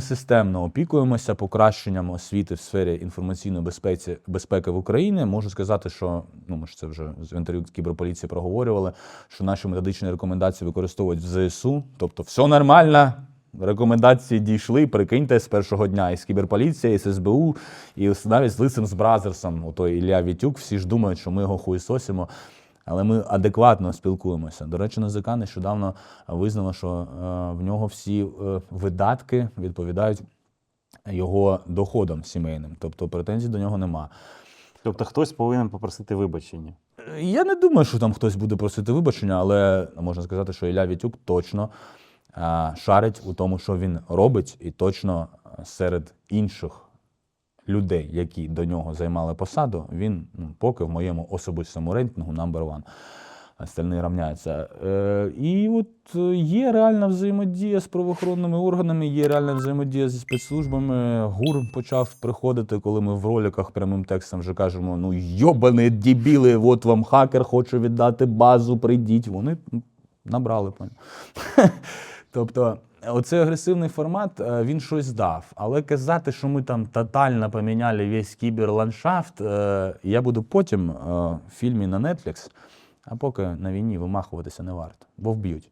системно опікуємося покращенням освіти в сфері інформаційної безпеці, безпеки в Україні. Можу сказати, що ну ми ж це вже з інтерв'ю кіберполіції проговорювали, що наші методичні рекомендації використовують в ЗСУ, тобто все нормально. Рекомендації дійшли, прикиньте, з першого дня із кіберполіція, із СБУ, і навіть з лицем з Бразерсом, отой Ілля Вітюк, всі ж думають, що ми його хуєсосимо. Але ми адекватно спілкуємося. До речі, НАЗК нещодавно визнало, що е, в нього всі е, видатки відповідають його доходам сімейним. Тобто претензій до нього нема. Тобто хтось повинен попросити вибачення. Е, Я не думаю, що там хтось буде просити вибачення, але можна сказати, що Ілля Вітюк точно е, шарить у тому, що він робить, і точно серед інших людей, які до нього займали посаду, він ну, поки в моєму особистому рейтингу number one. Остальні рівняються. Е, і от е, є реальна взаємодія з правоохоронними органами, є реальна взаємодія зі спецслужбами. ГУР почав приходити, коли ми в роликах прямим текстом вже кажемо: ну йобані дебіли, от вам хакер хоче віддати базу, прийдіть. Вони набрали. Тобто, оцей агресивний формат е, він щось дав. Але казати, що ми там тотально поміняли весь кіберландшафт, е, я буду потім е, в фільмі на Netflix, а поки на війні вимахуватися не варто, бо вб'ють.